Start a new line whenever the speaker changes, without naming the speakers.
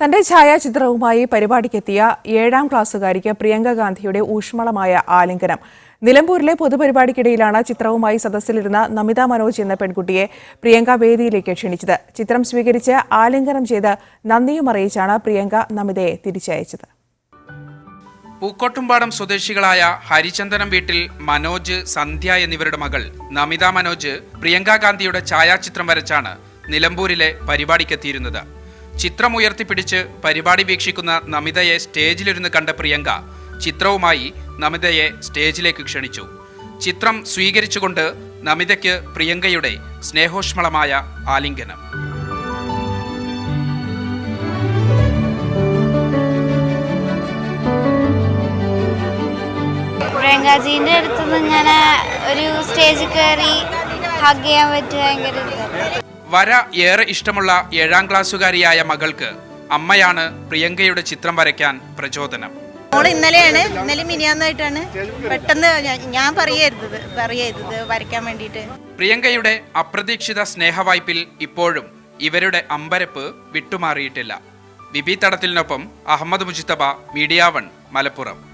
തന്റെ ഛായാചിത്രവുമായി പരിപാടിക്കെത്തിയ ഏഴാം ക്ലാസ്സുകാരിക്ക് പ്രിയങ്ക ഗാന്ധിയുടെ ഊഷ്മളമായ ആലിംഗനം. നിലമ്പൂരിലെ പൊതുപരിപാടിക്കിടയിലാണ് ചിത്രവുമായി സദസ്സിലിരുന്ന നമിത മനോജ് എന്ന പെൺകുട്ടിയെ പ്രിയങ്ക വേദിയിലേക്ക് ക്ഷണിച്ചത്. ചിത്രം സ്വീകരിച്ച് ആലിംഗനം ചെയ്ത് നന്ദിയും അറിയിച്ചാണ് പ്രിയങ്ക നമിതയെ തിരിച്ചയച്ചത്.
പൂക്കോട്ടുംപാടം സ്വദേശികളായ ഹരിചന്ദനം വീട്ടിൽ മനോജ് സന്ധ്യ എന്നിവരുടെ മകൾ നമിത മനോജ് പ്രിയങ്ക ഗാന്ധിയുടെ ഛായാചിത്രം വരച്ചാണ് നിലമ്പൂരിലെ പരിപാടിക്കെത്തിയിരുന്നത്. ചിത്രം ഉയർത്തിപ്പിടിച്ച് പരിപാടി വീക്ഷിക്കുന്ന നമിതയെ സ്റ്റേജിലിരുന്ന് കണ്ട പ്രിയങ്ക ചിത്രവുമായി നമിതയെ സ്റ്റേജിലേക്ക് ക്ഷണിച്ചു ചിത്രം സ്വീകരിച്ചുകൊണ്ട് നമിതയ്ക്ക് പ്രിയങ്കയുടെ സ്നേഹോഷ്മളമായ ആലിംഗനം
പ്രിയങ്കാജീന്റെ അടുത്ത് നിന്ന് ഇങ്ങനെ ഒരു സ്റ്റേജിൽ കയറി ഹഗ് ചെയ്യാൻ പറ്റിയ ഭയങ്കര.
വര ഏറെ ഇഷ്ടമുള്ള ഏഴാം ക്ലാസ്സുകാരിയായ മകൾക്ക് അമ്മയാണ് പ്രിയങ്കയുടെ ചിത്രം വരയ്ക്കാൻ പ്രചോദനം.
മോൾ ഇന്നലെയാണ് ഇന്നലെ മിനിയാന്നായിട്ടാണ്. പെട്ടെന്ന് ഞാൻ- പറയരുത് പറയരുത് വരയ്ക്കാൻ വേണ്ടിയിട്ട്.
പ്രിയങ്കയുടെ അപ്രതീക്ഷിത സ്നേഹവായ്പിൽ ഇപ്പോഴും ഇവരുടെ അമ്പരപ്പ് വിട്ടുമാറിയിട്ടില്ല. ബിബി തടത്തിലിനൊപ്പം അഹമ്മദ് മുജിത്തബ മീഡിയ വൺ മലപ്പുറം.